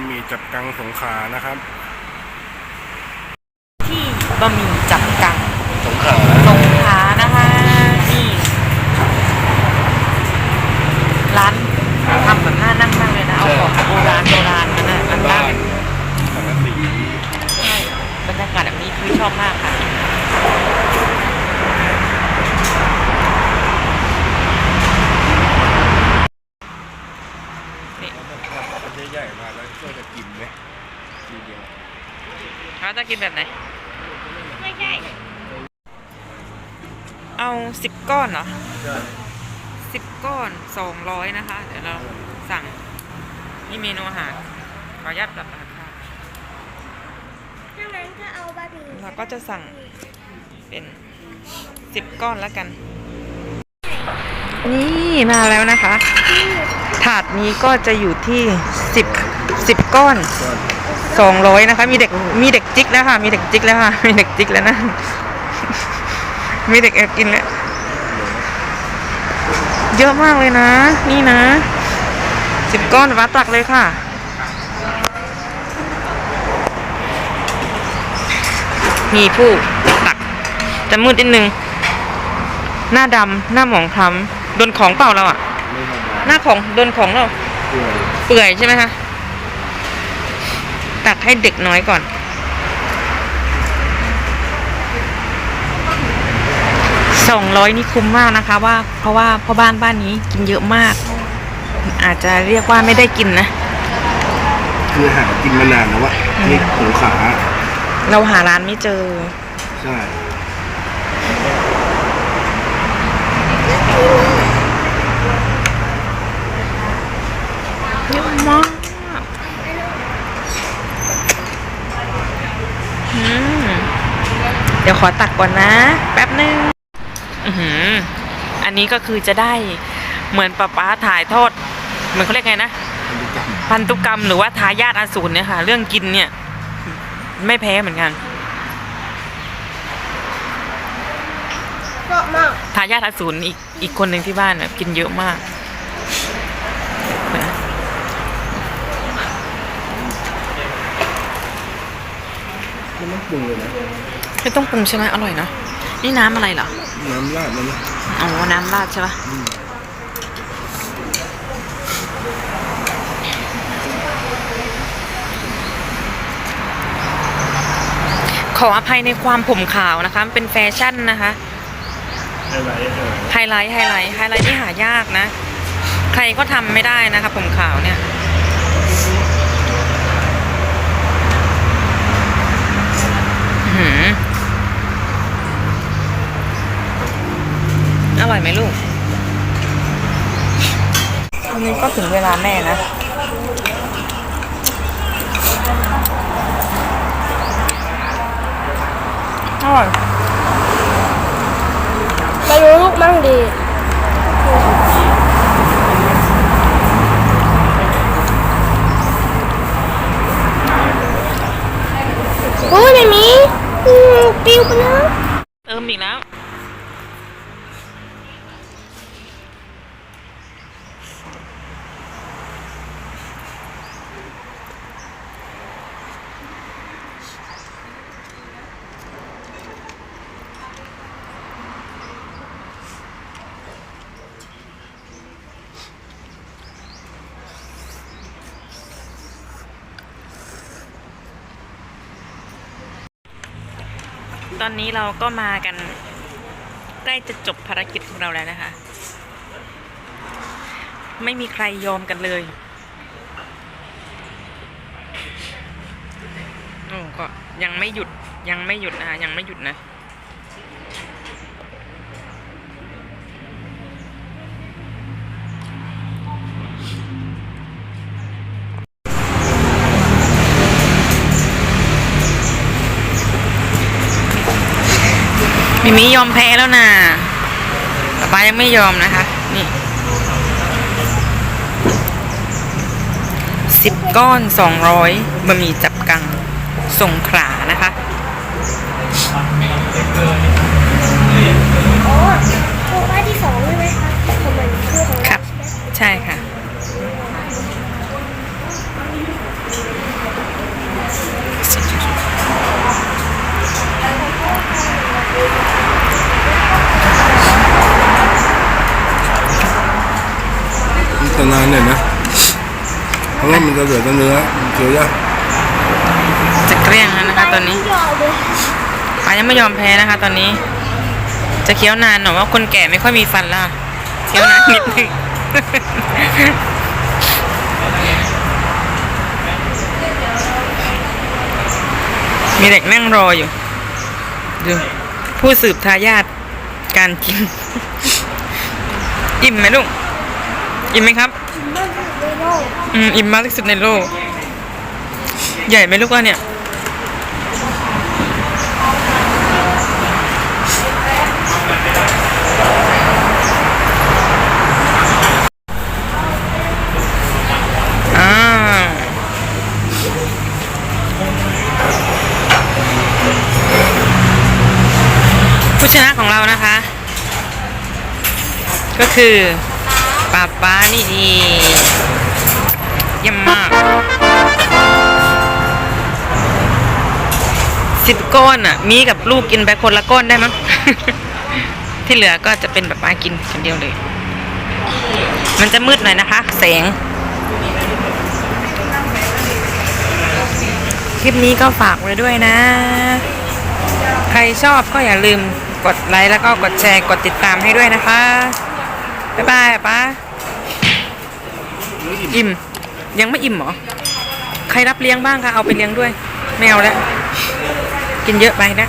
นะครับบะหมี่จับกังสงขลานะครับ ที่บะหมี่จับกังสงขลาสงขลานะคะนี่ร้านทำแบบน่านั่งมากเลยนะเอาของโบราณโบราณมานะมันบ้านั่งนสังกะสีใช่บรรยากาศแบบนี้คือชอบมากค่ะ นี่ มันใหญ่ๆมาแล้วช่วยจะกินไหมทีเดียว เราจะกินแบบไหน ไม่ใช่ เอาสิบก้อนเหรอใช่สิบก้อนสองร้อยนะคะ เดี๋ยวเราสั่ง นี่เมนูอาหาร ขออนุญาตปรับราคาถ้างั้นก็เอาบะหมี่เราก็จะสั่งเป็นสิบก้อนแล้วกัน นี่มาแล้วนะคะ ถาดนี้ก็จะอยู่ที่สิบสิบก้อน สองร้อยนะคะ มีเด็กมีเด็กจิกแล้วค่ะ มีเด็กจิกแล้วค่ะมีเด็กจิกแล้วนะ มีเด็กแอบกินแล้วเยอะมากเลยนะ นี่นะสิบก้อนวัดตักเลยค่ะมีผู้ตักจะมืดนิดนึง หน้าดำหน้าหมองคล้ำโดนของเปล่าเราอะไม่ธรรมดาหน้าของโดนของเรา เปื่อยใช่ไหมคะ ตักให้เด็กน้อยก่อน สองร้อยนี่คุ้มมากนะคะ ว่าเพราะว่าพ่อบ้านบ้านนี้กินเยอะมาก อาจจะเรียกว่าไม่ได้กินนะ คือหากินมานานแล้ววะนี่สงขลาเราหาร้านไม่เจอ ใช่ เยอะมากอืม เดี๋ยวขอตักก่อนนะ แป๊บนึงอือหืออันนี้ก็คือจะได้เหมือนป้าป๊าถ่ายทอดเหมือนเขาเรียกไงนะพันธุกรรมพันธุกรรมหรือว่าทายาทอสูรเนี่ยค่ะ เรื่องกินเนี่ย ไม่แพ้เหมือนกันเหมาะมากทายาทอสูรอีกอีกคนหนึ่งที่บ้านแบบกินเยอะมากเดี๋ยวนะมันไม่ปรุงเลยนะ ไม่ต้องปรุงใช่ไหมอร่อยเนาะนี่น้ำอะไรเหรอ น้ำราดมันนะอ๋อ น้ำราดใช่ปะขออภัยในความผมขาวนะคะมันเป็นแฟชั่นนะคะ ไฮไลท์เออไฮไลท์ไฮไลท์ไฮไลท์ที่หายากนะ ใครก็ทำไม่ได้นะคะ ผมขาวเนี่ย อื้อหืออ ร่อยไหมลูกวันนี้ก็ถึงเวลาแม่นะ อร่อยมาดูลูกมั่งดีโอ้ยไม่มีอืมปิ้วไปแล้วเติมอีกแล้ว ตอนนี้เราก็มากัน ใกล้จะจบภารกิจของเราแล้วนะคะ ไม่มีใครยอมกันเลยโอ้ก็ยังไม่หยุดยังไม่หยุดนะคะยังไม่หยุดนะ มิมิยอมแพ้แล้วนะแต่ป้ายังไม่ยอมนะคะ นี่สิบก้อนสองร้อยบะหมี่จับกังสงขลานะคะ อ๋อโครงการที่สองใช่ไหมคะของมันคือของครัเราบใช่ไหมใช่ค่ะ นานเนี่ยนะ เพราะว่ามันจะเหลือแต่เนื้อเคี้ยวยากจะเกลี้ยงแล้วนะคะตอนนี้ยอมเลยายังไม่ยอมแพ้นะคะ ตอนนี้ จะเคี้ยวนานหน่อยว่าคนแก่ไม่ค่อยมีฟันละเคี้ยวนานนิดนึงมีเด็กนั่งรออยู่ดูผู้สืบทายาทการกิน อิ่มไหมลูก อิ่มไหมครับมันถึงในโลกอืมอิ่มมากที่สุดในโลก ใหญ่ไหมลูกว่าเนี่ยอ่าผู้ชนะของเรานะคะ ก็คือ ป้าป้านี่เองเยี่ยมมากสิบก้อนอะ มีกับลูกกินไปคนละก้อนได้มั้งที่เหลือก็จะเป็นแบบป้ากินคนเดียวเลย มันจะมืดหน่อยนะคะ แสงคลิปนี้ก็ฝากไว้ด้วยนะ ใครชอบก็อย่าลืมกดไลค์แล้วก็กดแชร์กดติดตามให้ด้วยนะคะ บ๊ายบายป้าอิ่ม ยังไม่อิ่มเหรอ ใครรับเลี้ยงบ้างคะเอาไปเลี้ยงด้วยไม่เอาแล้ว กินเยอะไปนะ